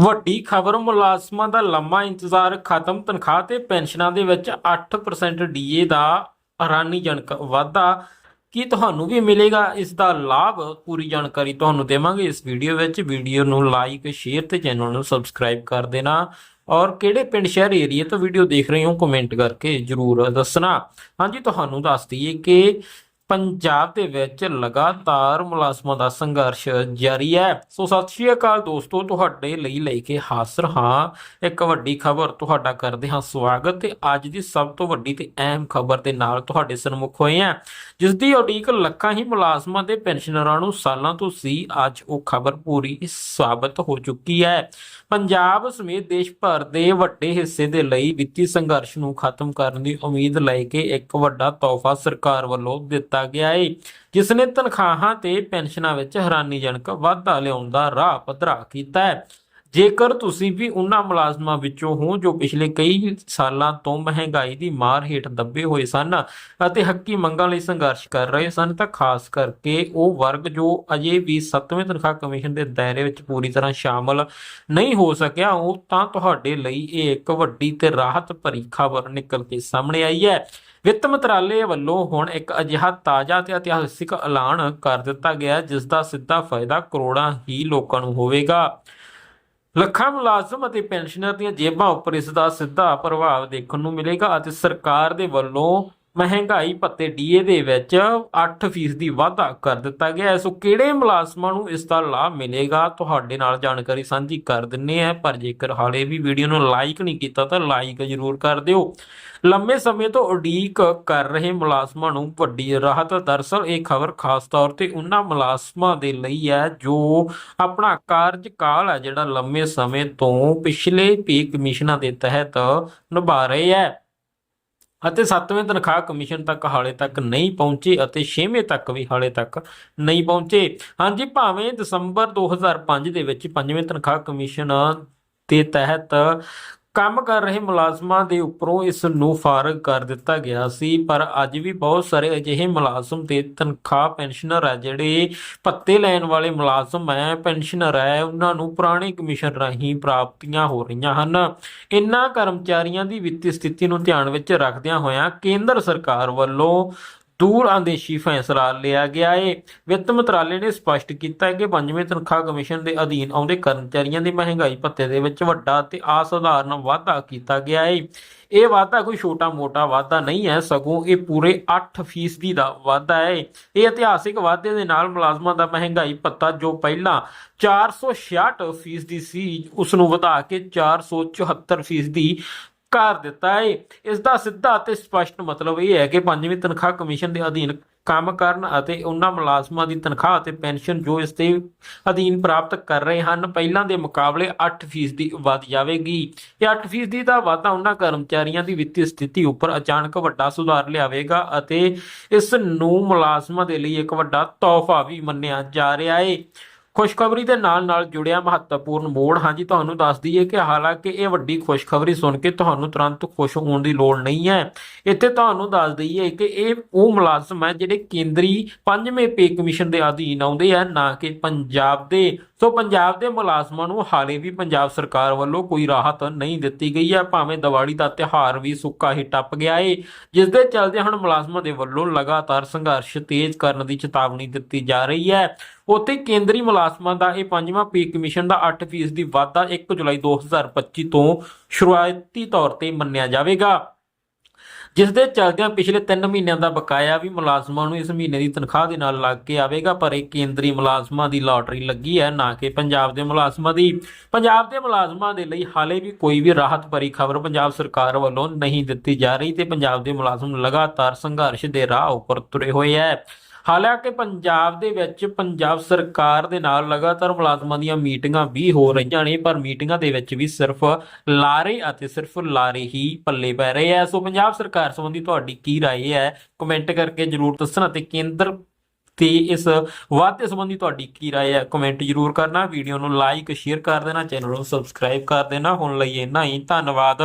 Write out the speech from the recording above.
ਵੱਡੀ ਖਬਰ, ਮੁਲਾਜ਼ਮਾਂ ਦਾ ਲੰਮਾ ਇੰਤਜ਼ਾਰ ਖਤਮ, ਤਨਖਾਹ ਤੇ ਪੈਨਸ਼ਨਾਂ ਦੇ ਵਿੱਚ 8% ਡੀਏ ਦਾ ਹੈਰਾਨੀਜਨਕ ਵਾਧਾ। ਕੀ ਤੁਹਾਨੂੰ ਵੀ ਮਿਲੇਗਾ ਇਸ ਦਾ ਲਾਭ? ਪੂਰੀ ਜਾਣਕਾਰੀ ਤੁਹਾਨੂੰ ਦੇਵਾਂਗੇ ਇਸ ਵੀਡੀਓ ਵਿੱਚ। ਵੀਡੀਓ ਨੂੰ ਲਾਈਕ ਸ਼ੇਅਰ ਤੇ ਚੈਨਲ ਨੂੰ ਸਬਸਕ੍ਰਾਈਬ ਕਰ ਦੇਣਾ। ਔਰ ਕਿਹੜੇ ਪਿੰਡ, ਸ਼ਹਿਰ ਏਰੀਆ ਤੋਂ ਵੀਡੀਓ ਦੇਖ ਰਹੇ ਹੋ ਕਮੈਂਟ ਕਰਕੇ ਜਰੂਰ ਦੱਸਣਾ। ਹਾਂਜੀ, ਤੁਹਾਨੂੰ ਦੱਸ ਦਈਏ ਕਿ ਪੰਜਾਬ ਦੇ ਵਿੱਚ ਲਗਾਤਾਰ ਮੁਲਾਜ਼ਮਾਂ ਦਾ ਸੰਘਰਸ਼ ਜਾਰੀ ਹੈ। ਸੋ ਸਤਿ ਸ਼੍ਰੀ ਅਕਾਲ ਦੋਸਤੋ, ਤੁਹਾਡੇ ਲਈ ਲੈ ਕੇ ਹਾਜ਼ਰ ਹਾਂ ਇੱਕ ਵੱਡੀ ਖਬਰ ਤੁਹਾਡਾ ਕਰਦੇ ਹਾਂ ਸਵਾਗਤ ਤੇ ਅੱਜ ਦੀ ਸਭ ਤੋਂ ਵੱਡੀ ਤੇ ਅਹਿਮ ਖਬਰ ਦੇ ਨਾਲ ਤੁਹਾਡੇ ਸਨਮੁਖ ਹੋਏ ਹਾਂ। ਜਿਸ ਦੀ ਉਡੀਕ ਲੱਖਾਂ ਹੀ ਮੁਲਾਜ਼ਮਾਂ ਤੇ ਪੈਨਸ਼ਨਰਾਂ ਨੂੰ ਸਾਲਾਂ ਤੋਂ ਸੀ, ਅੱਜ ਉਹ ਖਬਰ ਪੂਰੀ ਸਾਬਤ ਹੋ ਚੁੱਕੀ ਹੈ। ਪੰਜਾਬ ਸਮੇਤ ਦੇਸ਼ ਭਰ ਦੇ ਵੱਡੇ ਹਿੱਸੇ ਦੇ ਲਈ ਵਿੱਤੀ ਸੰਘਰਸ਼ ਨੂੰ ਖਤਮ ਕਰਨ ਦੀ ਉਮੀਦ ਲੈ ਕੇ ਇੱਕ ਵੱਡਾ ਤੋਹਫਾ ਸਰਕਾਰ ਵੱਲੋਂ ਦਿੱਤਾ ਗਿਆ ਏ ਜਿਸ ਨੇ ਤਨਖਾਹਾਂ ਤੇ ਪੈਨਸ਼ਨਾਂ ਵਿੱਚ ਹੈਰਾਨੀਜਨਕ ਵਾਧਾ ਲਿਆਉਣ ਦਾ ਰਾਹ ਪੱਧਰਾ ਕੀਤਾ ਹੈ। ਜੇਕਰ ਤੁਸੀਂ ਵੀ ਉਹਨਾਂ ਮੁਲਾਜ਼ਮਾਂ ਵਿੱਚੋਂ ਹੋ ਜੋ ਪਿਛਲੇ ਕਈ ਸਾਲਾਂ ਤੋਂ ਮਹਿੰਗਾਈ ਦੀ ਮਾਰ ਹੇਠ ਦੱਬੇ ਹੋਏ ਸਨ ਅਤੇ ਹੱਕੀ ਮੰਗਾਂ ਲਈ ਸੰਘਰਸ਼ ਕਰ ਰਹੇ ਸਨ, ਤਾਂ ਖਾਸ ਕਰਕੇ ਉਹ ਵਰਗ ਜੋ ਅਜੇ ਵੀ 7ਵੇਂ ਤਨਖਾਹ ਕਮਿਸ਼ਨ ਦੇ ਦਾਇਰੇ ਵਿੱਚ ਪੂਰੀ ਤਰ੍ਹਾਂ ਸ਼ਾਮਲ ਨਹੀਂ ਹੋ ਸਕਿਆ, ਉਹ ਤਾਂ ਤੁਹਾਡੇ ਲਈ ਇਹ ਇੱਕ ਵੱਡੀ ਤੇ ਰਾਹਤ ਭਰੀ ਖਬਰ ਨਿਕਲ ਕੇ ਸਾਹਮਣੇ ਆਈ ਹੈ। ਵਿੱਤ ਮੰਤਰਾਲੇ ਵੱਲੋਂ ਹੁਣ ਇੱਕ ਅਜਿਹਾ ਤਾਜ਼ਾ ਤੇ ਇਤਿਹਾਸਿਕ ਐਲਾਨ ਕਰ ਦਿੱਤਾ ਗਿਆ, ਜਿਸ ਦਾ ਸਿੱਧਾ ਫਾਇਦਾ ਕਰੋੜਾਂ ਹੀ ਲੋਕਾਂ ਨੂੰ ਹੋਵੇਗਾ। ਲੱਖਾਂ ਮੁਲਾਜ਼ਮ ਅਤੇ ਪੈਨਸ਼ਨਰ ਦੀਆਂ ਜੇਬਾਂ ਉੱਪਰ ਇਸ ਦਾ ਸਿੱਧਾ ਪ੍ਰਭਾਵ ਦੇਖਣ ਨੂੰ ਮਿਲੇਗਾ ਅਤੇ ਸਰਕਾਰ ਦੇ ਵੱਲੋਂ ਮਹਿੰਗਾਈ ਭੱਤੇ ਡੀਏ ਦੇ ਵਿੱਚ 8% ਦੀ ਵਾਧਾ ਕਰ ਦਿੱਤਾ ਗਿਆ ਹੈ। ਸੋ ਕਿਹੜੇ ਮੁਲਾਜ਼ਮਾਂ ਨੂੰ ਇਸ ਦਾ ਲਾਭ ਮਿਲੇਗਾ? ਤੁਹਾਡੇ ਨਾਲ ਜਾਣਕਾਰੀ ਸਾਂਝੀ ਕਰ ਦਿੰਨੇ ਆ ਪਰ ਜੇਕਰ ਹਾਲੇ ਵੀ ਵੀਡੀਓ ਨੂੰ ਲਾਈਕ ਨਹੀਂ ਕੀਤਾ ਤਾਂ ਲਾਈਕ ਜ਼ਰੂਰ ਕਰ ਦਿਓ। ਲੰਮੇ ਸਮੇਂ ਤੋਂ ਉਡੀਕ ਕਰ ਰਹੇ ਮੁਲਾਜ਼ਮਾਂ ਨੂੰ ਵੱਡੀ ਰਾਹਤ। ਦਰਸਲ ਇਹ ਖਬਰ ਖਾਸ ਤੌਰ ਤੇ ਉਹਨਾਂ ਮੁਲਾਜ਼ਮਾਂ ਦੇ ਲਈ ਹੈ ਜੋ ਆਪਣਾ ਕਾਰਜਕਾਲ ਹੈ ਜਿਹੜਾ ਲੰਮੇ ਸਮੇਂ ਤੋਂ ਪਿਛਲੇ ਪੇ ਕਮਿਸ਼ਨਾਂ ਦੇ ਤਹਿਤ ਨਿਭਾ ਰਹੇ ਹੈ। ਅਤੇ 7ਵੇਂ ਤਨਖਾਹ ਕਮਿਸ਼ਨ ਤੱਕ ਹਾਲੇ ਤੱਕ ਨਹੀਂ ਪਹੁੰਚੇ ਅਤੇ 6ਵੇਂ ਤੱਕ ਵੀ ਹਾਲੇ ਤੱਕ ਨਹੀਂ ਪਹੁੰਚੇ। ਹਾਂਜੀ, ਭਾਵੇਂ ਦਸੰਬਰ 2005 ਦੇ ਵਿੱਚ 5ਵੇਂ ਤਨਖਾਹ ਕਮਿਸ਼ਨ ਦੇ ਤਹਿਤ ਕੰਮ ਕਰ ਰਹੇ ਮੁਲਾਜ਼ਮਾਂ ਦੇ ਉੱਪਰੋਂ ਇਸ ਨੂੰ ਫਾਰਗ ਕਰ ਦਿੱਤਾ ਗਿਆ ਸੀ, ਪਰ ਅੱਜ ਵੀ ਬਹੁਤ ਸਾਰੇ ਅਜਿਹੇ ਮੁਲਾਜ਼ਮ ਤੇ ਤਨਖਾਹ ਪੈਨਸ਼ਨਰ ਹੈ ਜਿਹੜੇ ਪੱਤੇ ਲੈਣ ਵਾਲੇ ਮੁਲਾਜ਼ਮ ਹੈ ਪੈਨਸ਼ਨਰ ਹੈ ਉਹਨਾਂ ਨੂੰ ਪੁਰਾਣੇ ਕਮਿਸ਼ਨ ਰਾਹੀਂ ਪ੍ਰਾਪਤੀਆਂ ਹੋ ਰਹੀਆਂ ਹਨ। ਇਨ੍ਹਾਂ ਕਰਮਚਾਰੀਆਂ ਦੀ ਵਿੱਤੀ ਸਥਿਤੀ ਨੂੰ ਧਿਆਨ ਵਿੱਚ ਰੱਖਦਿਆਂ ਹੋਇਆਂ ਕੇਂਦਰ ਸਰਕਾਰ ਵੱਲੋਂ ਦੂਰ ਆਦੇਸ਼ੀ ਫੈਸਲਾ ਲਿਆ ਗਿਆ ਏ। ਵਿੱਤ ਮੰਤਰਾਲੇ ਨੇ ਸਪਸ਼ਟ ਕੀਤਾ ਹੈ ਕਿ ਪੰਜਵੇਂ ਤਨਖਾਹ ਕਮਿਸ਼ਨ ਦੇ ਅਧੀਨ ਆਉਂਦੇ ਕਰਮਚਾਰੀਆਂ ਦੀ ਮਹਿੰਗਾਈ ਭੱਤੇ ਦੇ ਵਿੱਚ ਵੱਡਾ ਤੇ ਅਸਾਧਾਰਨ ਵਾਧਾ ਕੀਤਾ ਗਿਆ ਹੈ ਇਹ ਵਾਧਾ ਕੋਈ ਛੋਟਾ-ਮੋਟਾ ਵਾਧਾ ਨਹੀਂ ਹੈ, ਸਗੋਂ ਇਹ ਪੂਰੇ 8% ਦਾ ਵਾਧਾ ਹੈ ਇਹ ਇਤਿਹਾਸਿਕ ਵਾਧੇ ਦੇ ਨਾਲ ਮੁਲਾਜ਼ਮਾਂ ਦਾ ਮਹਿੰਗਾਈ ਭੱਤਾ ਜੋ ਪਹਿਲਾਂ 466% ਦੀ ਸੀ ਉਸ ਨੂੰ ਵਧਾ ਕੇ 474% ਦੀ ਕਰ ਦਿੱਤਾ ਹੈ। ਇਸ ਦਾ ਸਿੱਧਾ ਅਤੇ ਸਪਸ਼ਟ ਮਤਲਬ ਇਹ ਹੈ ਕਿ ਪੰਜਵੀਂ ਤਨਖਾਹ ਕਮਿਸ਼ਨ ਦੇ ਅਧੀਨ ਕੰਮ ਕਰਨ ਅਤੇ ਉਹਨਾਂ ਮੁਲਾਜ਼ਮਾਂ ਦੀ ਤਨਖਾਹ ਅਤੇ ਪੈਨਸ਼ਨ ਜੋ ਇਸ ਦੇ ਅਧੀਨ ਪ੍ਰਾਪਤ ਕਰ ਰਹੇ ਹਨ, ਪਹਿਲਾਂ ਦੇ ਮੁਕਾਬਲੇ 8% ਦੀ ਵਧ ਜਾਵੇਗੀ। ਇਹ 8% ਦਾ ਵਾਧਾ ਉਹਨਾਂ ਕਰਮਚਾਰੀਆਂ ਦੀ ਵਿੱਤੀ ਸਥਿਤੀ ਉੱਪਰ ਅਚਾਨਕ ਵੱਡਾ ਸੁਧਾਰ ਲਿਆਵੇਗਾ ਅਤੇ ਇਸ ਨੂੰ ਮੁਲਾਜ਼ਮਾਂ ਦੇ ਲਈ ਇੱਕ ਵੱਡਾ ਤੋਹਫਾ ਵੀ ਮੰਨਿਆ ਜਾ ਰਿਹਾ ਹੈ। ਖੁਸ਼ਖਬਰੀ ਦੇ ਨਾਲ ਨਾਲ ਜੁੜਿਆ ਮਹੱਤਵਪੂਰਨ ਮੋੜ। ਹਾਂਜੀ ਤੁਹਾਨੂੰ ਦੱਸ ਦਈਏ ਕਿ ਹਾਲਾਂਕਿ ਇਹ ਵੱਡੀ ਖੁਸ਼ਖਬਰੀ ਸੁਣ ਕੇ ਤੁਹਾਨੂੰ ਤੁਰੰਤ ਖੁਸ਼ ਹੋਣ ਦੀ ਲੋੜ ਨਹੀਂ ਹੈ। ਇੱਥੇ ਤੁਹਾਨੂੰ ਦੱਸ ਦਈਏ ਕਿ ਇਹ ਉਹ ਮੁਲਾਜ਼ਮ ਹੈ ਜਿਹੜੇ ਕੇਂਦਰੀ ਪੰਜਵੇਂ ਪੇ ਕਮਿਸ਼ਨ ਦੇ ਅਧੀਨ ਆਉਂਦੇ ਆ, ਨਾ ਕਿ ਪੰਜਾਬ ਦੇ ਸੋ ਪੰਜਾਬ ਦੇ ਮੁਲਾਜ਼ਮਾਂ ਨੂੰ ਹਾਲੇ ਵੀ ਪੰਜਾਬ ਸਰਕਾਰ ਵੱਲੋਂ ਕੋਈ ਰਾਹਤ ਨਹੀਂ ਦਿੱਤੀ ਗਈ ਹੈ। ਭਾਵੇਂ ਦੀਵਾਲੀ ਦਾ ਤਿਉਹਾਰ ਵੀ ਸੁੱਕਾ ਹੀ ਟੱਪ ਗਿਆ ਏ, ਜਿਸ ਦੇ ਚੱਲਦੇ ਹੁਣ ਮੁਲਾਜ਼ਮਾਂ ਦੇ ਵੱਲੋਂ ਲਗਾਤਾਰ ਸੰਘਰਸ਼ ਤੇਜ਼ ਕਰਨ ਦੀ ਚੇਤਾਵਨੀ ਦਿੱਤੀ ਜਾ ਰਹੀ ਹੈ। ਉੱਥੇ ਕੇਂਦਰੀ ਮੁਲਾਜ਼ਮਾਂ ਦਾ ਇਹ ਪੰਜਵਾਂ ਪੇ ਕਮਿਸ਼ਨ ਦਾ 8% ਦੀ ਵਾਧਾ 1 ਜੁਲਾਈ 2025 ਤੋਂ ਸ਼ੁਰੂਆਤੀ ਤੌਰ ਤੇ ਮੰਨਿਆ ਜਾਵੇਗਾ। ਜਿਸ ਦੇ ਚੱਲਦਿਆਂ ਪਿਛਲੇ 3 ਮਹੀਨਿਆਂ ਦਾ ਬਕਾਇਆ ਵੀ ਮੁਲਾਜ਼ਮਾਂ ਨੂੰ ਇਸ ਮਹੀਨੇ ਦੀ ਤਨਖਾਹ ਦੇ ਨਾਲ ਲੱਗ ਕੇ ਆਵੇਗਾ, ਪਰ ਇਹ ਕੇਂਦਰੀ ਮੁਲਾਜ਼ਮਾਂ ਦੀ ਲਾਟਰੀ ਲੱਗੀ ਹੈ, ਨਾ ਕਿ ਪੰਜਾਬ ਦੇ ਮੁਲਾਜ਼ਮਾਂ ਦੀ। ਪੰਜਾਬ ਦੇ ਮੁਲਾਜ਼ਮਾਂ ਦੇ ਲਈ ਹਾਲੇ ਵੀ ਕੋਈ ਵੀ ਰਾਹਤ ਭਰੀ ਖਬਰ ਪੰਜਾਬ ਸਰਕਾਰ ਵੱਲੋਂ ਨਹੀਂ ਦਿੱਤੀ ਜਾ ਰਹੀ ਤੇ ਪੰਜਾਬ ਦੇ ਮੁਲਾਜ਼ਮ ਲਗਾਤਾਰ ਸੰਘਰਸ਼ ਦੇ ਰਾਹ ਉੱਪਰ ਤੁਰੇ ਹੋਏ ਹੈ। ਹਾਲਾਂਕਿ ਪੰਜਾਬ ਦੇ ਵਿੱਚ ਪੰਜਾਬ ਸਰਕਾਰ ਦੇ ਨਾਲ ਲਗਾਤਾਰ ਮੁਲਾਜ਼ਮਾਂ ਦੀਆਂ ਮੀਟਿੰਗਾਂ ਵੀ ਹੋ ਰਹੀਆਂ ਨੇ ਪਰ ਮੀਟਿੰਗਾਂ ਦੇ ਵਿੱਚ ਵੀ ਸਿਰਫ ਲਾਰੇ ਅਤੇ ਸਿਰਫ ਲਾਰੇ ਹੀ ਪੱਲੇ ਪੈ ਰਹੇ ਐ ਸੋ ਪੰਜਾਬ ਸਰਕਾਰ ਸੰਬੰਧੀ ਤੁਹਾਡੀ ਕੀ رائے ਹੈ ਕਮੈਂਟ ਕਰਕੇ ਜਰੂਰ ਦੱਸਣਾ ਤੇ ਕੇਂਦਰ ਤੇ ਇਸ ਵਾਅਦੇ ਸੰਬੰਧੀ ਤੁਹਾਡੀ ਕੀ رائے ਹੈ ਕਮੈਂਟ ਜਰੂਰ ਕਰਨਾ ਵੀਡੀਓ ਨੂੰ ਲਾਈਕ ਸ਼ੇਅਰ ਕਰ ਦੇਣਾ ਚੈਨਲ ਨੂੰ ਸਬਸਕ੍ਰਾਈਬ ਕਰ ਦੇਣਾ ਹੁਣ ਲਈ ਇੰਨਾ ਹੀ ਧੰਨਵਾਦ